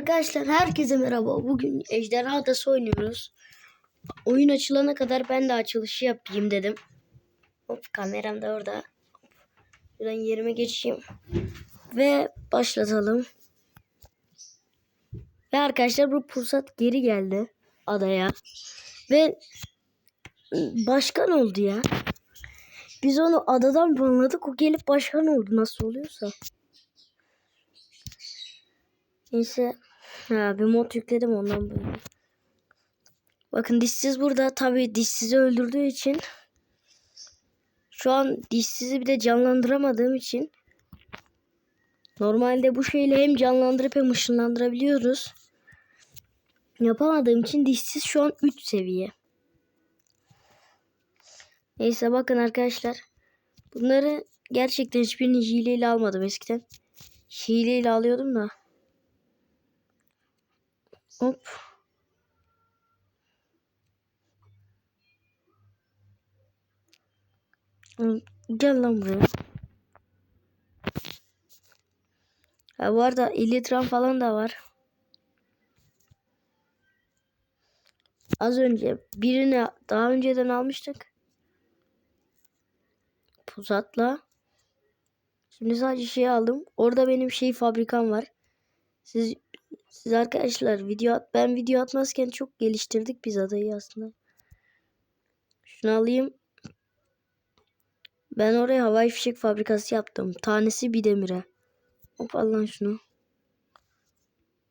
Arkadaşlar herkese merhaba. Bugün Ejderha Adası oynuyoruz. Oyun açılana kadar ben de açılışı yapayım dedim. Hop kameram da orada. Buradan yerime geçeyim. Ve başlatalım. Ve arkadaşlar bu pusat geri geldi adaya. Ve başkan oldu ya. Biz onu adadan banladık. O gelip başkan oldu. Nasıl oluyorsa. Neyse. Ha, bir mod yükledim ondan böyle. Bakın dişsiz burada. Tabi dişsizi öldürdüğü için. Şu an dişsizi bir de canlandıramadığım için. Normalde bu şeyle hem canlandırıp hem ışınlandırabiliyoruz. Yapamadığım için dişsiz şu an 3 seviye. Neyse bakın arkadaşlar. Bunları gerçekten hiçbirini hileyle almadım eskiden. Hileyle alıyordum da. Hop. Gel lan buraya. Ha, bu arada Elytran falan da var. Az önce birini daha önceden almıştık. Pusatla. Şimdi sadece şey aldım. Orada benim şey fabrikam var. Siz siz arkadaşlar video at ben video atmazken çok geliştirdik biz adayı aslında. Şunu alayım. Ben oraya havai fişek fabrikası yaptım. Tanesi bir demire. Hop al lan şunu.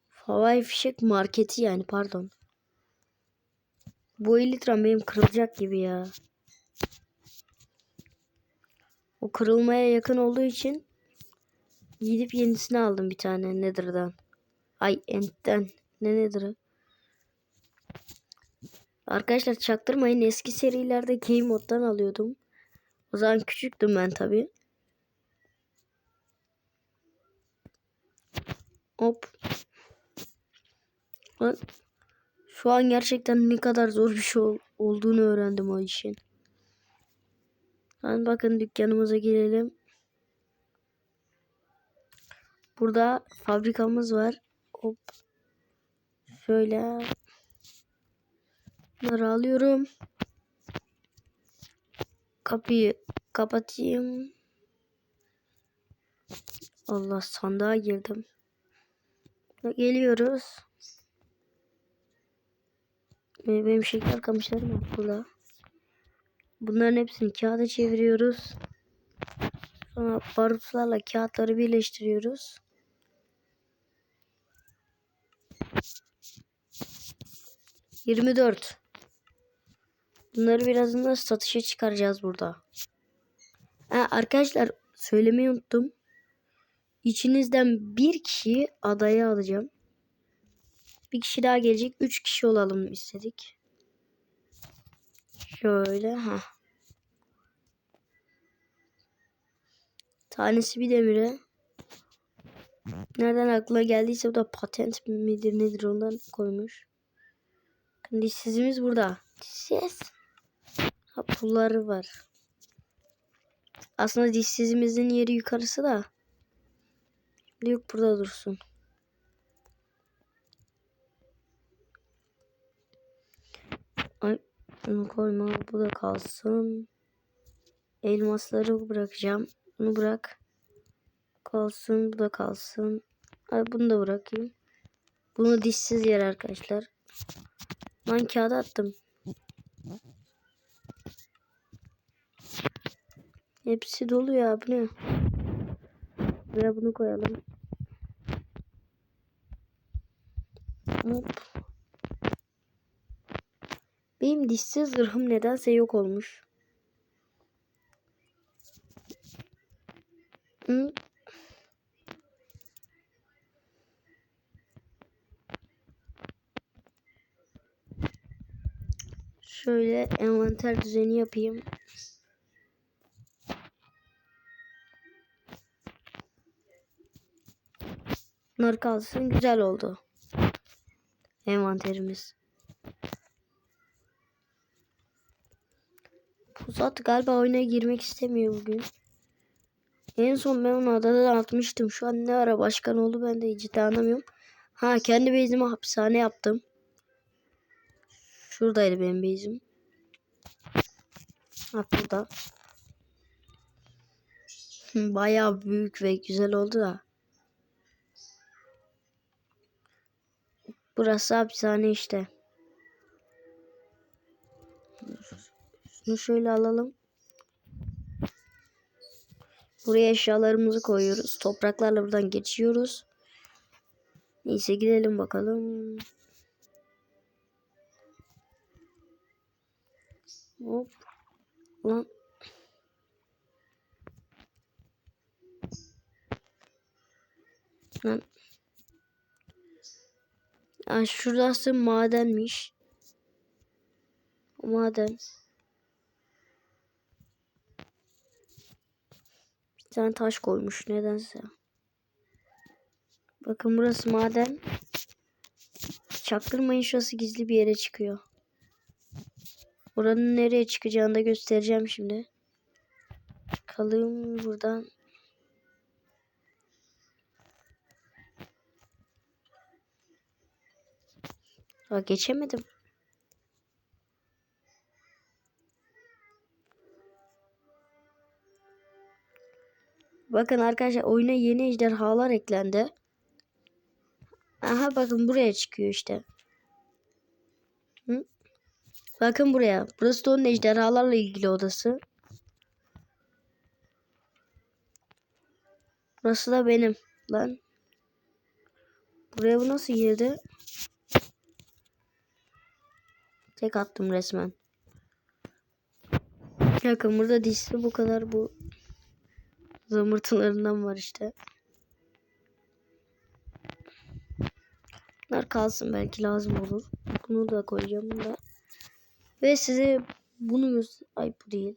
Havai fişek marketi yani pardon. Bu elitram benim kırılacak gibi ya. O kırılmaya yakın olduğu için gidip yenisini aldım bir tane Nether'dan. Ay Ent'ten. Ne Nether'ı? Arkadaşlar çaktırmayın eski serilerde game moddan alıyordum. O zaman küçüktüm ben tabi. Hop. Şu an gerçekten ne kadar zor bir şey ol- olduğunu öğrendim o işin. Lan bakın dükkanımıza girelim. Burada fabrikamız var. Hop. Şöyle. Bunları alıyorum. Kapıyı kapatayım. Allah sandığa girdim. Geliyoruz. Benim şeker kamışlarım var burada. Bunların hepsini kağıda çeviriyoruz. Sonra barutlarla kağıtları birleştiriyoruz. Yirmi dört. Bunları birazdan da satışa çıkaracağız burada. Ha, arkadaşlar söylemeyi unuttum. İçinizden bir kişiyi adaya alacağım. Bir kişi daha gelecek. Üç kişi olalım istedik. Şöyle ha. Tanesi bir demire. Nereden aklına geldiyse bu da patent midir nedir ondan koymuş. Bakın Dişsizimiz burada. Dişsiz. Ha pulları var. Aslında dişsizimizin yeri yukarısı da. Yok burada dursun. Ay bunu koyma bu da kalsın. Elmasları bırakacağım. Bunu bırak. Kalsın bu da kalsın. Ay bunu da bırakayım. Bunu dişsiz yer arkadaşlar. Ben kağıda attım. Hepsi dolu ya bu ne? Buraya bunu koyalım. Hop. Benim dişsiz zırhım nedense yok olmuş. Hı? Şöyle envanter düzeni yapayım. Bunlar kalsın güzel oldu. Envanterimiz. Pusat galiba oyuna girmek istemiyor bugün. En son ben onu adadan atmıştım. Şu an ne ara başkan oldu ben de ciddi anlamıyorum. Ha kendi base'imi hapishane yaptım. Şuradaydı benim base'im. Ha burada. Hı, Bayağı büyük ve güzel oldu da. Burası hapishane işte. Şunu şöyle alalım. Buraya eşyalarımızı koyuyoruz. Topraklarla buradan geçiyoruz. Neyse gidelim bakalım. Hop. Lan. Lan. Aa, şurası madenmiş. Maden. Bir tane taş koymuş nedense. Bakın burası maden. Çaktırmayın şurası gizli bir yere çıkıyor. Oranın nereye çıkacağını da göstereceğim şimdi. Çıkalım buradan. Aa, geçemedim. Bakın arkadaşlar oyuna yeni ejderhalar eklendi. Aha bakın buraya çıkıyor işte. Bakın buraya. Burası da onun ejderhalarla ilgili odası. Burası da benim. Lan. Buraya bu nasıl girdi? Tek attım resmen. Bakın burada dişli bu kadar bu zamırtılarından var işte. Bunlar kalsın belki lazım olur. Bunu da koyacağım da. Ve size bunu göster... Ay bu değil.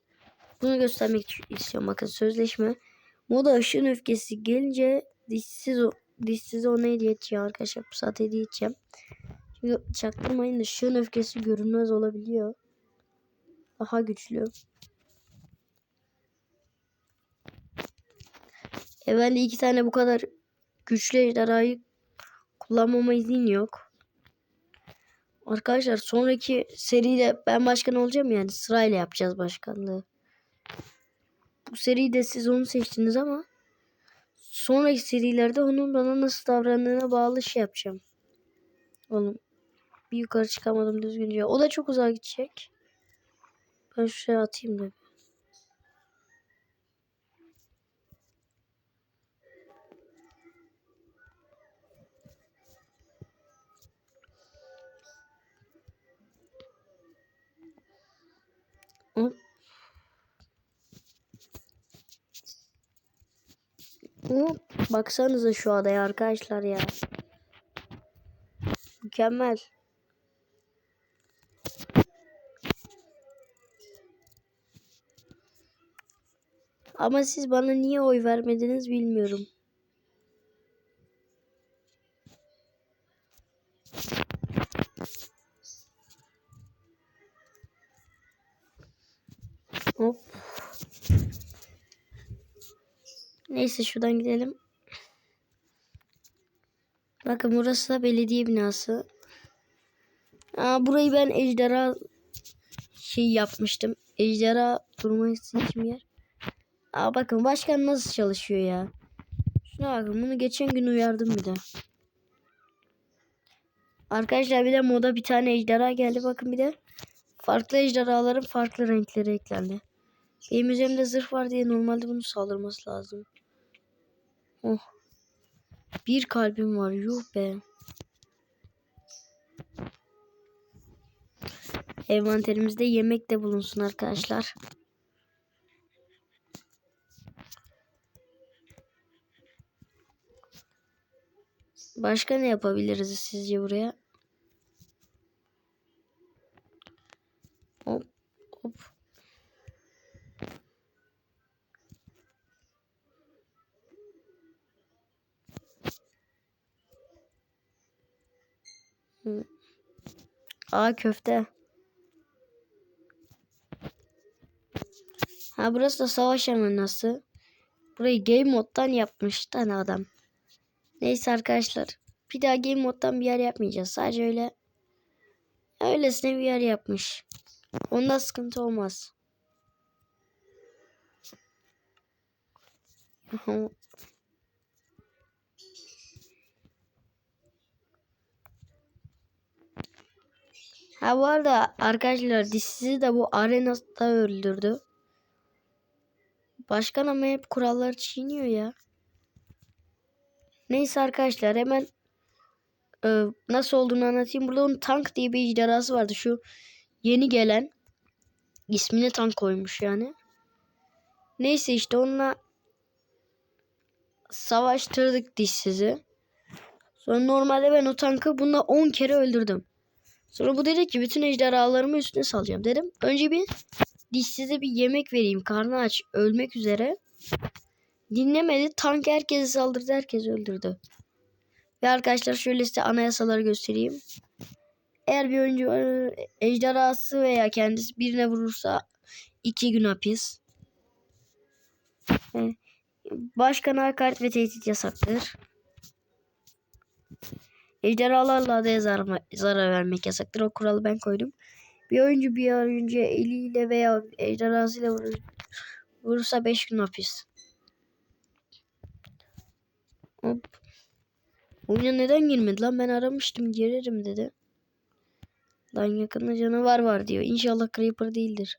Bunu göstermek istiyorum. Bakın sözleşme. Moda ışın öfkesi gelince dişsiz o dişsiz ona hediye edeceğim arkadaşlar. Bu saat hediye edeceğim. Çünkü çaktırmayın ışığın öfkesi görünmez olabiliyor. Daha güçlü. E ben de iki tane bu kadar güçlü ejderhayı kullanmama izin yok. Arkadaşlar sonraki seride ben başkan olacağım yani sırayla yapacağız başkanlığı. Bu seride siz onu seçtiniz ama sonraki serilerde onun bana nasıl davrandığına bağlı şey yapacağım. Oğlum bir yukarı çıkamadım düzgünce. O da çok uzağa gidecek. Ben şuraya atayım da. Baksanıza şu adaya arkadaşlar ya. Mükemmel. Ama siz bana niye oy vermediniz bilmiyorum. Hop. Neyse şuradan gidelim. Bakın burası da belediye binası. Aa, burayı ben ejderha şey yapmıştım. Ejderha durması için yer. Aa, bakın başkan nasıl çalışıyor ya. Şuna bakın bunu geçen gün uyardım bir de. Arkadaşlar bir de moda bir tane ejderha geldi. Bakın bir de farklı ejderhaların farklı renkleri eklendi. Benim üzerimde zırh var diye normalde bunu saldırması lazım. Oh. Bir kalbim var. Yuh be. Envanterimizde yemek de bulunsun arkadaşlar. Başka ne yapabiliriz sizce buraya? Aa köfte. Ha burası da savaş arenası. Burayı game moddan yapmış tane adam. Neyse arkadaşlar. bir daha game moddan bir yer yapmayacağız. Sadece öyle öylesine bir yer yapmış. Onda sıkıntı olmaz. Ha bu arada arkadaşlar dişsizi de bu arenada öldürdü. Başkan ama hep kuralları çiğniyor ya. Neyse arkadaşlar hemen e, nasıl olduğunu anlatayım. Burada onun tank diye bir ejderhası vardı. Şu yeni gelen ismine tank koymuş yani. Neyse işte onunla savaştırdık dişsizi. Sonra normalde ben o tankı bununla 10 kere öldürdüm. Sonra bu dedi ki bütün ejderhalarımı üstüne salacağım dedim. Önce bir dişsize bir yemek vereyim. Karnı aç ölmek üzere. Dinlemedi. Tank herkese saldırdı. Herkes öldürdü. Ve arkadaşlar şöyle size anayasaları göstereyim. Eğer bir oyuncu e, ejderhası veya kendisi birine vurursa iki gün hapis. E, Başkana hakaret ve tehdit yasaktır. Ejderhalarla da zarar, zarar vermek yasaktır. O kuralı ben koydum. Bir oyuncu bir oyuncuya eliyle veya ejderhasıyla vurur, vurursa 5 gün hapis. Hop. Oyuna neden girmedi lan? Ben aramıştım girerim dedi. Lan yakında canavar var diyor. İnşallah Creeper değildir.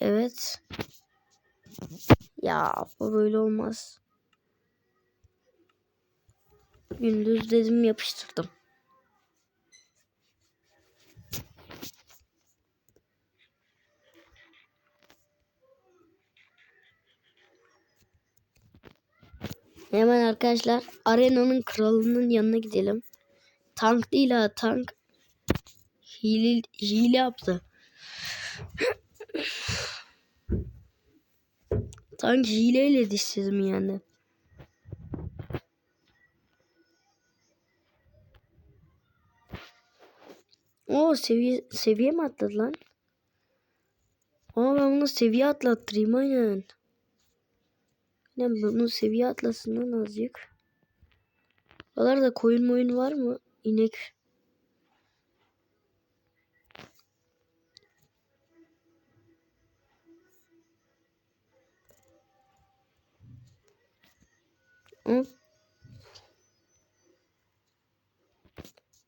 Evet. Ya bu böyle olmaz. Gündüz dedim yapıştırdım. Hemen arkadaşlar arenanın kralının yanına gidelim. Tank değil ha tank. Hile, hile yaptı. tank hileyle dişsiz mi yani? O seviye seviye mi atladı lan? Aa ben bunu seviye atlattırayım aynen. Ben bunu seviye atlasın lan azıcık. Buralarda koyun moyun var mı? İnek. Hop.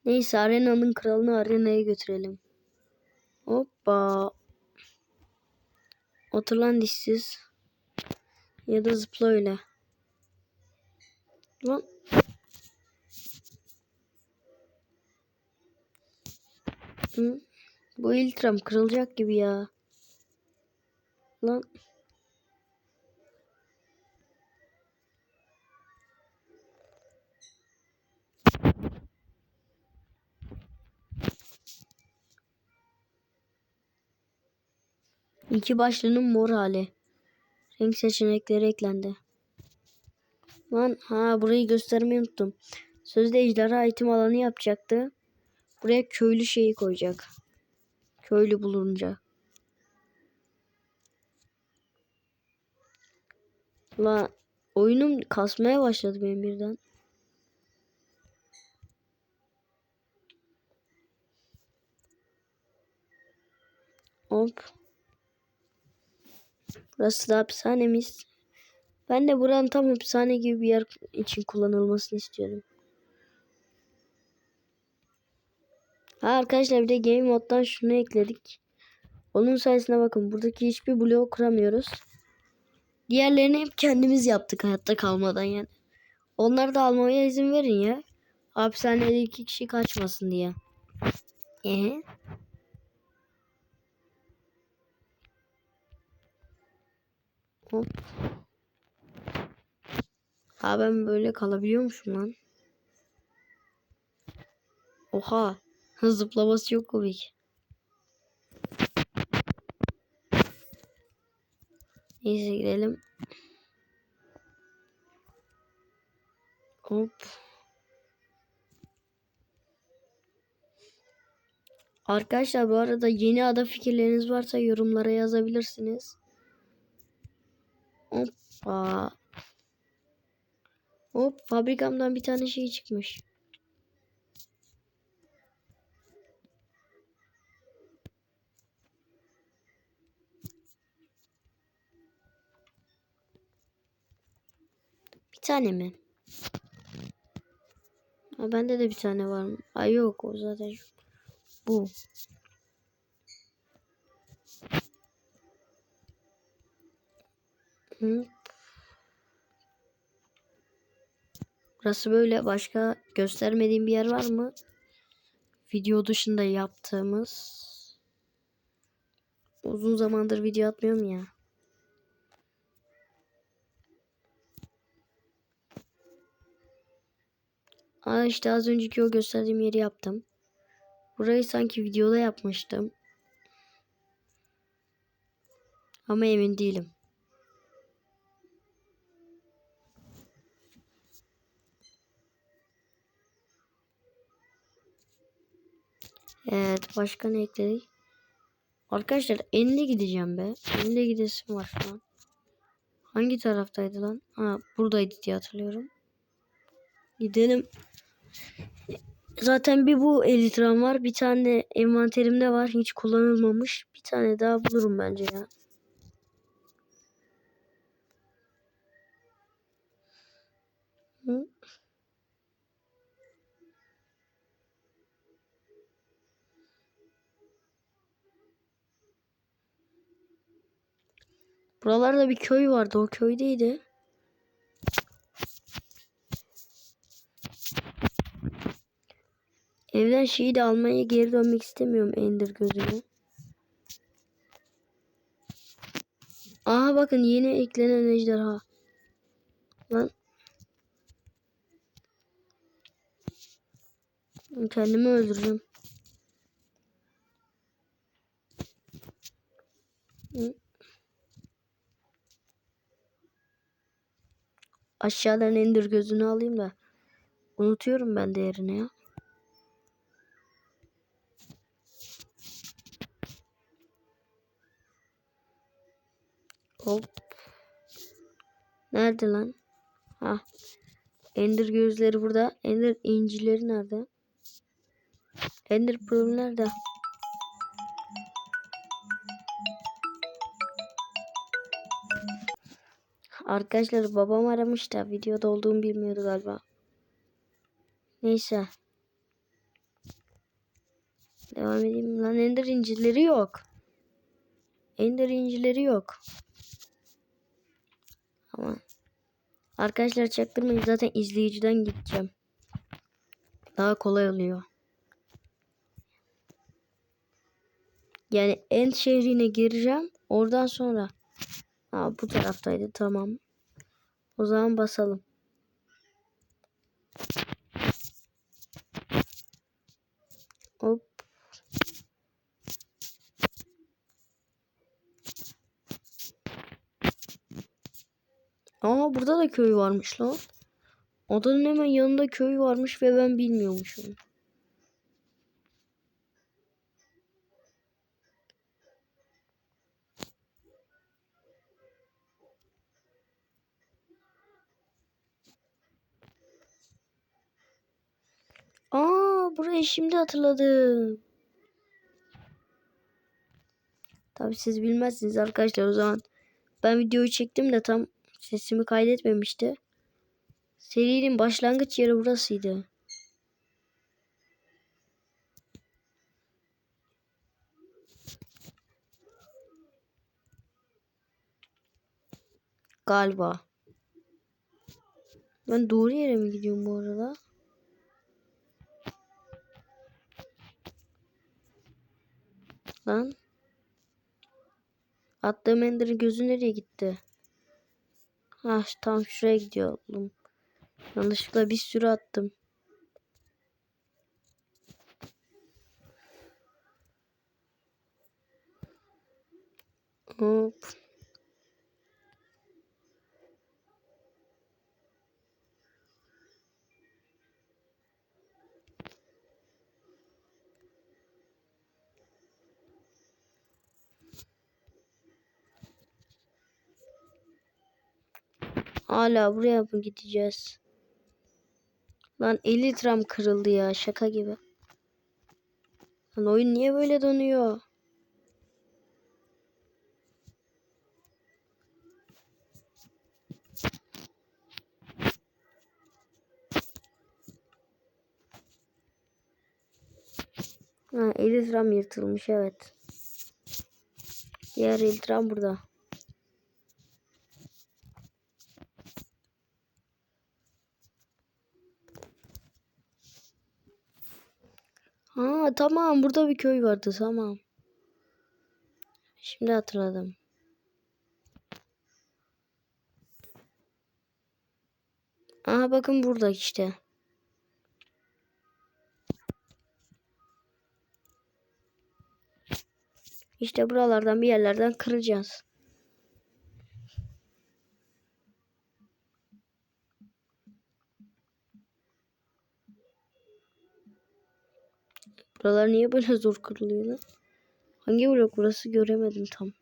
Neyse arenanın kralını arenaya götürelim. Hoppa. Otur lan dişsiz. Ya da zıpla öyle. Lan. Hı? Bu iltram kırılacak gibi ya. Lan. İki başlının mor hali. Renk seçenekleri eklendi. Lan ha burayı göstermeyi unuttum. Sözde ejderha eğitim alanı yapacaktı. Buraya köylü şeyi koyacak. Köylü bulunca. La oyunum kasmaya başladı benim birden. Hop. Burası da hapishanemiz. Ben de buranın tam hapishane gibi bir yer için kullanılmasını istiyorum. Ha arkadaşlar bir de game moddan şunu ekledik. Onun sayesinde bakın buradaki hiçbir bloğu kuramıyoruz. Diğerlerini hep kendimiz yaptık hayatta kalmadan yani. Onları da almaya izin verin ya. Hapishanede iki kişi kaçmasın diye. Ee? Hop. Ha ben böyle kalabiliyormuşum lan. Oha. Zıplaması çok komik. Neyse gidelim. Hop. Arkadaşlar bu arada yeni ada fikirleriniz varsa yorumlara yazabilirsiniz. Hoppa. Hop fabrikamdan bir tane şey çıkmış. Bir tane mi? Ha, bende de bir tane var mı? Ay yok o zaten bu. Hı. Burası böyle başka göstermediğim bir yer var mı? Video dışında yaptığımız. Uzun zamandır video atmıyorum ya. Aa işte az önceki o gösterdiğim yeri yaptım. Burayı sanki videoda yapmıştım. Ama emin değilim. Evet başka ne ekledik? Arkadaşlar enine gideceğim be. Enine gidesim var şu an. Hangi taraftaydı lan? Ha buradaydı diye hatırlıyorum. Gidelim. Zaten bir bu elitram var. Bir tane envanterimde var. Hiç kullanılmamış. Bir tane daha bulurum bence ya. Buralarda bir köy vardı. O köydeydi. Evden şeyi de almaya geri dönmek istemiyorum Ender gözünü. Aha bakın yeni eklenen ejderha. Lan. Kendimi öldüreceğim. Hı. Aşağıdan Ender gözünü alayım da. Unutuyorum ben değerini ya. Hop. Nerede lan? Ha. Ender gözleri burada. Ender incileri nerede? Ender Pearl nerede? Arkadaşlar babam aramış da videoda olduğumu bilmiyordu galiba. Neyse. Devam edeyim. Lan Ender incileri yok. Ender incileri yok. Ama arkadaşlar çaktırmayın zaten izleyiciden gideceğim. Daha kolay oluyor. Yani End şehrine gireceğim. Oradan sonra. Ha bu taraftaydı tamam. O zaman basalım. Hop. Aa burada da köy varmış lan. Adanın hemen yanında köy varmış ve ben bilmiyormuşum. Aa burayı şimdi hatırladım. Tabi siz bilmezsiniz arkadaşlar o zaman. Ben videoyu çektim de tam sesimi kaydetmemişti. Serinin başlangıç yeri burasıydı. Galiba. Ben doğru yere mi gidiyorum bu arada? Lan. Attığım Ender'in gözü nereye gitti? Ha tam şuraya gidiyorum. Yanlışlıkla bir sürü attım. Hop. Hala buraya mı gideceğiz? Lan 50 litrem kırıldı ya şaka gibi. Lan oyun niye böyle donuyor? Ha, 50 litrem yırtılmış evet. Diğer 50 litrem burada. Ha tamam burada bir köy vardı tamam. Şimdi hatırladım. Aha bakın burada işte. İşte buralardan bir yerlerden kıracağız. Buralar niye böyle zor kırılıyor lan? Hangi blok burası göremedim tam.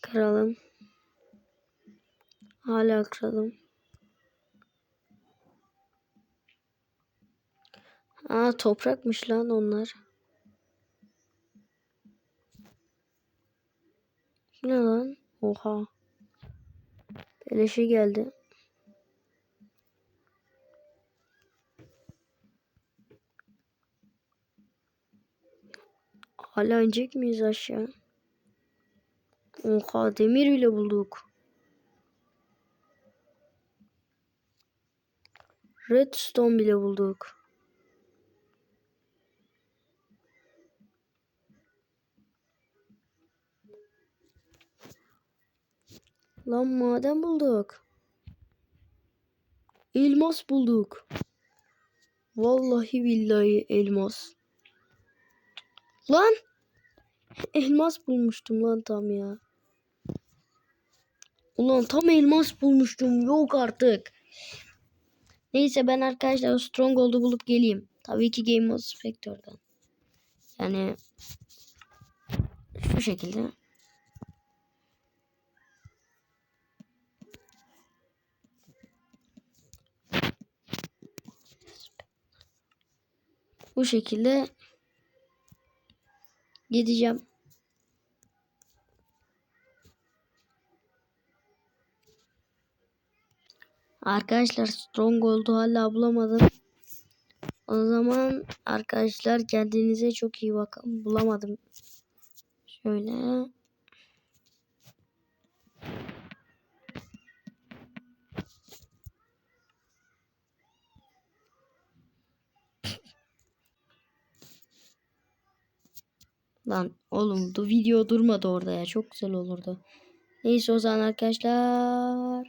Kıralım. Hala kıralım. Aa toprakmış lan onlar. Ne lan? Oha. Beleşe geldi. Hala inecek miyiz aşağı? Oha demir bile bulduk. Redstone bile bulduk. Lan maden bulduk. Elmas bulduk. Vallahi billahi elmas. Lan! Elmas bulmuştum lan tam ya. Ulan tam elmas bulmuştum. Yok artık. Neyse ben arkadaşlar Stronghold'u bulup geleyim. Tabii ki Game Mode Spectre'dan. Yani şu şekilde. Bu şekilde gideceğim. Arkadaşlar Stronghold'u hala bulamadım. O zaman arkadaşlar kendinize çok iyi bakın. Bulamadım. Şöyle. Lan oğlum du video durmadı orada ya. Çok güzel olurdu. Neyse o zaman arkadaşlar.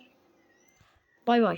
Bay bay.